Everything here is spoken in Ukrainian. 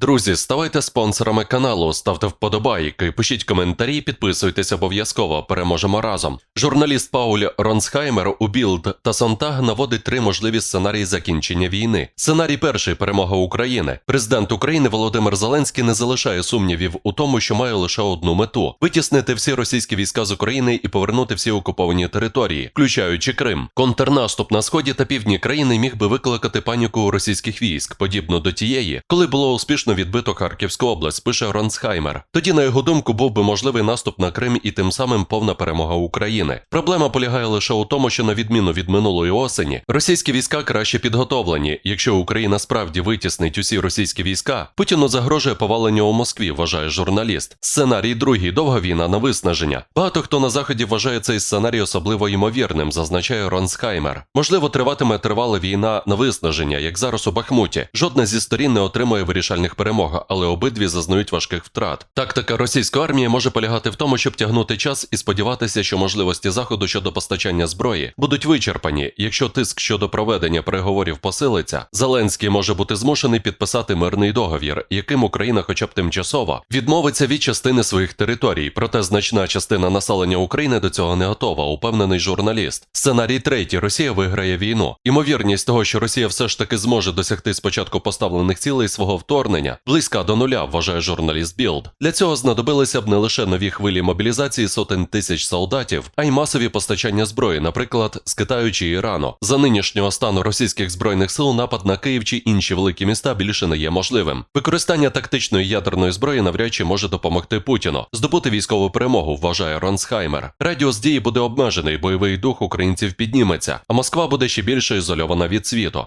Друзі, ставайте спонсорами каналу, ставте вподобайки, пишіть коментарі, підписуйтесь обов'язково. Переможемо разом. Журналіст Пауль Ронсхаймер у Білд та Сонтаг наводить три можливі сценарії закінчення війни. Сценарій перший перемога України. Президент України Володимир Зеленський не залишає сумнівів у тому, що має лише одну мету: витіснити всі російські війська з України і повернути всі окуповані території, включаючи Крим. Контрнаступ на сході та півдні країни міг би викликати паніку російських військ, подібно до тієї, коли було успішно відбито Харківську область, пише Ронсхаймер. Тоді, на його думку, був би можливий наступ на Крим і тим самим повна перемога України. Проблема полягає лише у тому, що на відміну від минулої осені, російські війська краще підготовлені. Якщо Україна справді витіснить усі російські війська, Путіну загрожує повалення у Москві, вважає журналіст. Сценарій другий довга війна на виснаження. Багато хто на заході вважає цей сценарій особливо ймовірним, зазначає Ронсхаймер. Можливо, триватиме тривала війна на виснаження, як зараз у Бахмуті. Жодна зі сторін не отримує вирішальних перемог, але обидві зазнають важких втрат. Тактика російської армії може полягати в тому, щоб тягнути час і сподіватися, що можливості заходу щодо постачання зброї будуть вичерпані. Якщо тиск щодо проведення переговорів посилиться, Зеленський може бути змушений підписати мирний договір, яким Україна, хоча б тимчасово, відмовиться від частини своїх територій. Проте значна частина населення України до цього не готова, упевнений журналіст. Сценарій третій: Росія виграє війну. Імовірність того, що Росія все ж таки зможе досягти спочатку поставлених цілей свого вторгнення, близька до нуля, вважає журналіст Білд. Для цього знадобилися б не лише нові хвилі мобілізації сотень тисяч солдатів, а й масові постачання зброї, наприклад, з Китаю чи Ірану. За нинішнього стану російських збройних сил напад на Київ чи інші великі міста більше не є можливим. Використання тактичної ядерної зброї навряд чи може допомогти Путіну здобути військову перемогу, вважає Ронсхаймер. Радіус дії буде обмежений, бойовий дух українців підніметься, а Москва буде ще більше ізольована від світу.